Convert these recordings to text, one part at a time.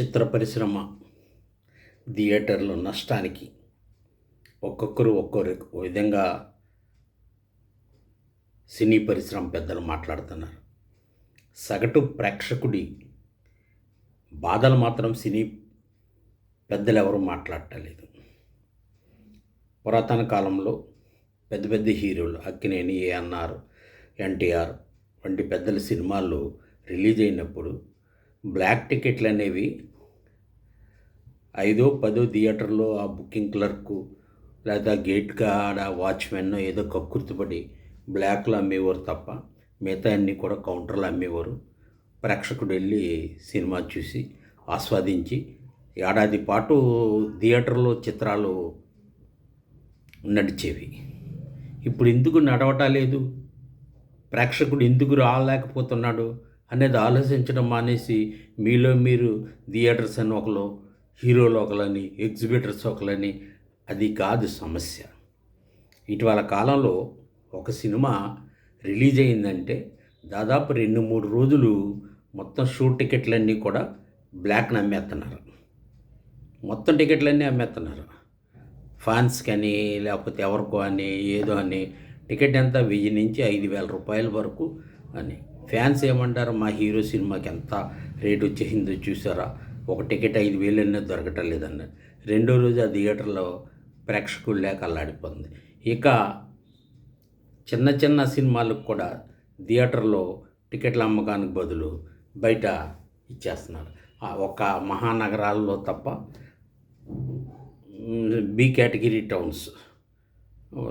చిత్ర పరిశ్రమ థియేటర్లు నష్టానికి ఒక్కొక్కరు ఒక్కొరు విధంగా సినీ పరిశ్రమ పెద్దలు మాట్లాడుతున్నారు. సగటు ప్రేక్షకుడి బాధలు మాత్రం సినీ పెద్దలు ఎవరు మాట్లాడటలేదు. పురాతన కాలంలో పెద్ద పెద్ద హీరోలు అక్కినేని ఏఎన్ఆర్ ఎన్టీఆర్ వంటి పెద్దల సినిమాలు రిలీజ్ అయినప్పుడు బ్లాక్ టికెట్లు అనేవి ఐదో పదో థియేటర్లో ఆ బుకింగ్ క్లర్కు లేదా గేట్ ఆడ వాచ్మెన్ ఏదో కక్కుర్తిపడి బ్లాక్లో అమ్మేవారు తప్ప మిగతా అన్నీ కూడా కౌంటర్లో అమ్మేవారు. ప్రేక్షకుడు వెళ్ళి సినిమా చూసి ఆస్వాదించి ఏడాది పాటు థియేటర్లో చిత్రాలు నడిచేవి. ఇప్పుడు ఎందుకు నడవటం లేదు? ప్రేక్షకుడు ఎందుకు రాలేకపోతున్నాడు? అనేది ఆలోచించడం మానేసి మీలో మీరు థియేటర్స్ అని ఒకరు హీరోలు ఒకలని ఎగ్జిబిటర్స్ ఒకలని అది కాదు సమస్య. ఇటీవల కాలంలో ఒక సినిమా రిలీజ్ అయిందంటే దాదాపు రెండు మూడు రోజులు మొత్తం షూ టికెట్లన్నీ కూడా బ్లాక్ని అమ్మేస్తున్నారు మొత్తం టికెట్లన్నీ అమ్మేస్తున్నారు ఫ్యాన్స్కి అని లేకపోతే ఎవరికో అని ఏదో అని టికెట్ ఎంత? వెయ్యి నుంచి ఐదు వేల రూపాయల వరకు అని. ఫ్యాన్స్ ఏమంటారు? మా హీరో సినిమాకి ఎంత రేట్ వచ్చేసిందో చూసారా? ఒక టికెట్ ఐదు వేలు అనేది దొరకటం లేదన్నారు. రెండో రోజు ఆ థియేటర్లో ప్రేక్షకులు లేక అల్లాడిపోతుంది ఇక చిన్న చిన్న సినిమాలకు కూడా థియేటర్లో టికెట్ల అమ్మకానికి బదులు బయట ఇచ్చేస్తున్నారు. ఆ ఒక మహానగరాల్లో తప్ప బి కేటగిరీ టౌన్స్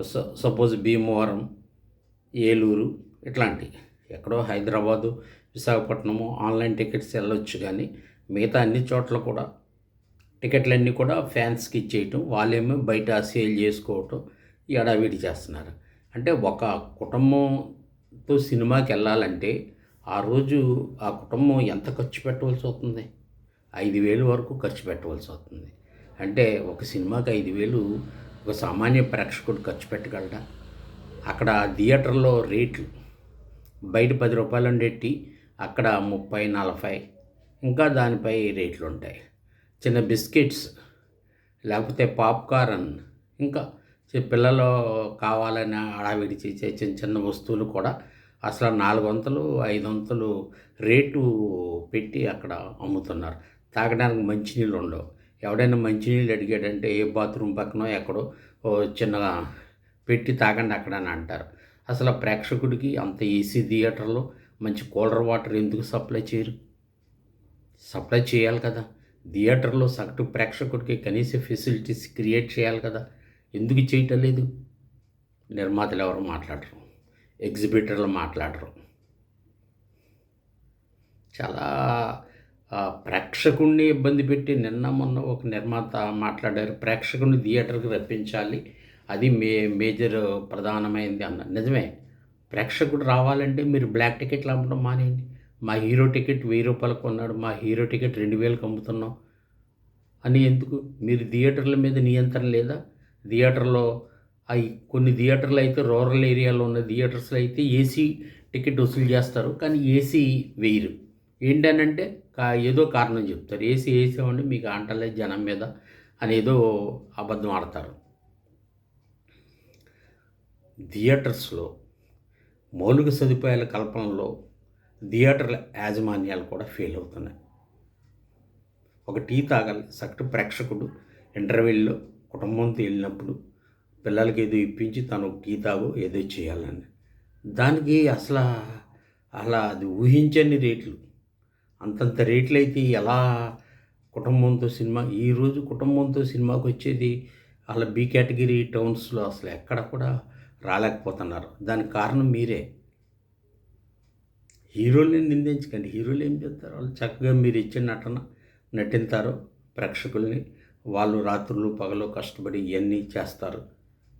స- సపోజ్ భీమవరం ఏలూరు ఇట్లాంటి ఎక్కడో హైదరాబాదు విశాఖపట్నము ఆన్లైన్ టికెట్స్ వెళ్ళొచ్చు కానీ మిగతా అన్ని చోట్ల కూడా టికెట్లన్నీ కూడా ఫ్యాన్స్కి ఇచ్చేయటం వాళ్ళేమో బయట సేల్ చేసుకోవటం ఎడావిడి చేస్తున్నారు. అంటే ఒక కుటుంబంతో సినిమాకి వెళ్ళాలంటే ఆ రోజు ఆ కుటుంబం ఎంత ఖర్చు పెట్టవలసి వస్తుంది? ఐదు వేలు వరకు ఖర్చు పెట్టవలసి వస్తుంది. అంటే ఒక సినిమాకి ఐదు వేలు ఒక సామాన్య ప్రేక్షకుడు ఖర్చు పెట్టగలడా? అక్కడ థియేటర్లో రేట్లు బయట పది రూపాయలు పెట్టి అక్కడ ముప్పై నలభై. ఇంకా దానిపై రేట్లు ఉంటాయి చిన్న బిస్కెట్స్ లేకపోతే పాప్కార్న్ ఇంకా పిల్లలు కావాలని అడావిడి చేసే చిన్న చిన్న వస్తువులు కూడా అసలు నాలుగు వందలు ఐదు వందలు రేటు పెట్టి అక్కడ అమ్ముతున్నారు. తాగడానికి మంచినీళ్ళు ఉండవు. ఎవడైనా మంచినీళ్ళు అడిగాడంటే ఏ బాత్రూమ్ పక్కనో ఎక్కడో చిన్నగా పెట్టి తాగండి అక్కడ అని అంటారు. అసలు ఆ ప్రేక్షకుడికి అంత ఏసీ థియేటర్లో మంచి కూలర్ వాటర్ ఎందుకు సప్లై చేయరు? సప్లై చేయాలి కదా. థియేటర్లో సగటు ప్రేక్షకుడికి కనీస ఫెసిలిటీస్ క్రియేట్ చేయాలి కదా. ఎందుకు చేయటం లేదు? నిర్మాతలు ఎవరు మాట్లాడరు. ఎగ్జిబిటర్లు మాట్లాడరు. చాలా ప్రేక్షకుడిని ఇబ్బంది పెట్టి నిన్న మొన్న ఒక నిర్మాత మాట్లాడారు. ప్రేక్షకుడిని థియేటర్కి రప్పించాలి. అది మే మేజర్ ప్రధానమైంది అన్న. నిజమే. ప్రేక్షకుడు రావాలంటే మీరు బ్లాక్ టికెట్లు అమ్మడం మానేయండి. మా హీరో టికెట్ వెయ్యి రూపాయలు కొన్నాడు. మా హీరో టికెట్ రెండు వేలకు అమ్ముతున్నాం. అని ఎందుకు? మీరు థియేటర్ల మీద నియంత్రణ లేదా? థియేటర్లో అవి కొన్ని థియేటర్లు అయితే రూరల్ ఏరియాలో ఉన్న థియేటర్స్లో అయితే ఏసీ టికెట్ వసూలు చేస్తారు. కానీ ఏసీ వేయరు ఏంటనంటే కా ఏదో కారణం చెప్తారు. ఏసీ వేసామంటే మీకు అంటలే జనం మీద అని ఏదో అబద్ధం ఆడతారు. థియేటర్స్లో మౌలిక సదుపాయాల కల్పనలో థియేటర్ల యాజమాన్యాలు కూడా ఫెయిల్ అవుతున్నాయి. ఒక టీ తాగాలి సగటు ప్రేక్షకుడు ఇంటర్వెల్లో కుటుంబంతో వెళ్ళినప్పుడు పిల్లలకి ఏదో ఇప్పించి తను ఒక టీ తాగో ఏదో చేయాలని. దానికి అసలు అలా అది ఊహించని రేట్లు. అంతంత రేట్లు అయితే ఎలా కుటుంబంతో సినిమా ఈరోజు కుటుంబంతో సినిమాకి వచ్చేది అలా బీ కేటగిరీ టౌన్స్లో అసలు ఎక్కడ కూడా రాలేకపోతున్నారు. దానికి కారణం మీరే. హీరోల్ని నిందించకండి. హీరోలు ఏం చేస్తారు? వాళ్ళు చక్కగా మీరు ఇచ్చిన నటన నటింతారు ప్రేక్షకుల్ని. వాళ్ళు రాత్రులు పగలు కష్టపడి ఇవన్నీ చేస్తారు.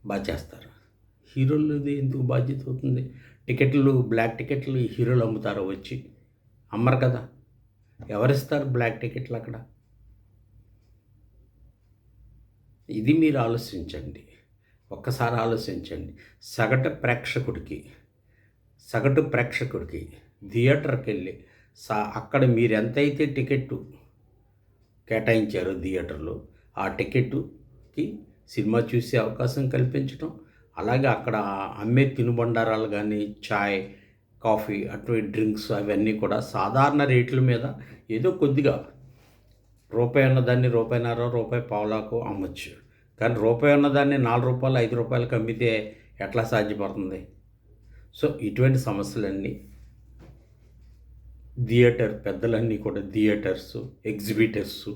బాగా చేస్తారు. హీరోలది ఎందుకు బాధ్యత అవుతుంది? టికెట్లు బ్లాక్ టికెట్లు హీరోలు అమ్ముతారు వచ్చి. అమ్మరు కదా. ఎవరిస్తారు బ్లాక్ టికెట్లు అక్కడ? ఇది మీరు ఆలోచించండి. ఒక్కసారి ఆలోచించండి. సగటు ప్రేక్షకుడికి సగటు ప్రేక్షకుడికి థియేటర్కి వెళ్ళి సా అక్కడ మీరు ఎంతైతే టికెట్ కేటాయించారో థియేటర్లో ఆ టికెట్టుకి సినిమా చూసే అవకాశం కల్పించడం అలాగే అక్కడ అమ్మే తినుబండారాలు కానీ చాయ్ కాఫీ అటువంటి డ్రింక్స్ అవన్నీ కూడా సాధారణ రేట్ల మీద ఏదో కొద్దిగా రూపాయి ఉన్నదాన్ని రూపాయిన్నర రూపాయి పావులాకు అమ్మచ్చు. కానీ రూపాయి ఉన్నదాన్ని నాలుగు రూపాయలు ఐదు రూపాయలకు అమ్మితే ఎట్లా సాధ్యపడుతుంది? సో ఇటువంటి సమస్యలన్నీ థియేటర్ పెద్దలన్నీ కూడా థియేటర్స్ ఎగ్జిబిటర్స్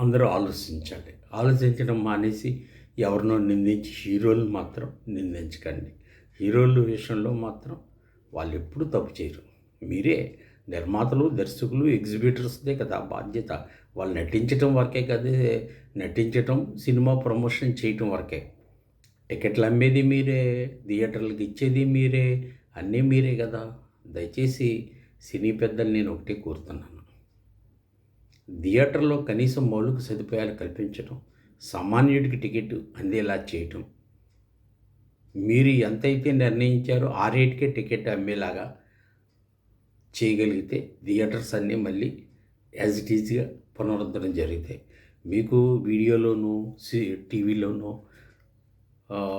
అందరూ ఆలోచించాలి. ఆలోచించడం మానేసి ఎవరినో నిందించి హీరోలు మాత్రం నిందించకండి. హీరోల విషయంలో మాత్రం వాళ్ళు ఎప్పుడు తప్పు చేయరు. మీరే నిర్మాతలు దర్శకులు ఎగ్జిబిటర్స్దే కదా బాధ్యత. వాళ్ళు నటించడం వరకే కదా నటించటం సినిమా ప్రమోషన్ చేయటం వరకే. టికెట్లు అమ్మేది మీరే థియేటర్లకు ఇచ్చేది మీరే అన్నీ మీరే కదా. దయచేసి సినీ పెద్దలు నేను ఒకటే కోరుతున్నాను. థియేటర్లో కనీసం మౌలిక సదుపాయాలు కల్పించడం సామాన్యుడికి టికెట్ అందేలా చేయటం. మీరు ఎంతైతే నిర్ణయించారో ఆ రేటుకే టికెట్ అమ్మేలాగా చేయగలిగితే థియేటర్స్ అన్నీ మళ్ళీ యాజ్ ఇట్ ఈజ్గా పునరుద్ధరణ జరిగితే మీకు వీడియోలోనూ సి టీవీలోనూ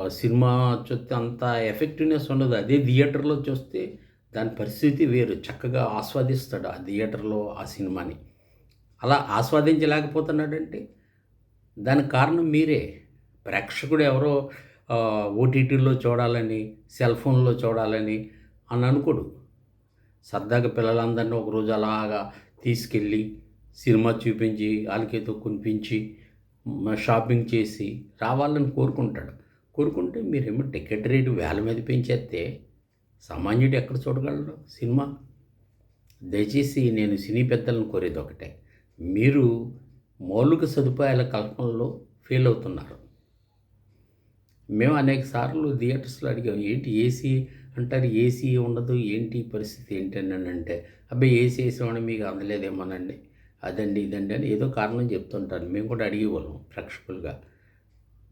సినిమా చూస్తే అంత ఎఫెక్టివ్నెస్ ఉండదు. అదే థియేటర్లో చూస్తే దాని పరిస్థితి వేరు. చక్కగా ఆస్వాదిస్తాడు ఆ థియేటర్లో ఆ సినిమాని. అలా ఆస్వాదించలేకపోతున్నాడంటే దానికి కారణం మీరే. ప్రేక్షకుడు ఎవరో ఓటీటీలో చూడాలని సెల్ ఫోన్లో చూడాలని అని అనుకోడు. సరదాగా పిల్లలందరినీ ఒకరోజు అలాగా తీసుకెళ్ళి సినిమా చూపించి వాళ్ళకేతో కొనిపించి షాపింగ్ చేసి రావాలని కోరుకుంటాడు. కోరుకుంటే మీరేమో టికెట్ రేటు వేల మీద పెంచేస్తే సామాన్యుడు ఎక్కడ చూడగలరు సినిమా? దయచేసి నేను సినీ పెద్దలను కోరేది ఒకటే. మీరు మౌలిక సదుపాయాల కల్పనలో ఫెయిల్ అవుతున్నారు. మేము అనేక సార్లు థియేటర్స్లో అడిగాం ఏంటి ఏసీ అంటారు? ఏసీ ఉండదు ఏంటి పరిస్థితి? ఏంటి? అని అంటే అబ్బాయి ఏసీ వేసామని మీకు అందలేదేమోనండి. అదండి ఇదండి అని ఏదో కారణం చెప్తుంటారు. మేము కూడా అడిగేవాళ్ళం ప్రేక్షకులుగా.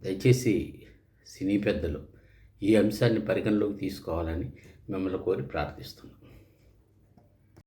దయచేసి సినీ పెద్దలు ఈ అంశాన్ని పరిగణలోకి తీసుకోవాలని మిమ్మల్ని కోరి ప్రార్థిస్తున్నాం.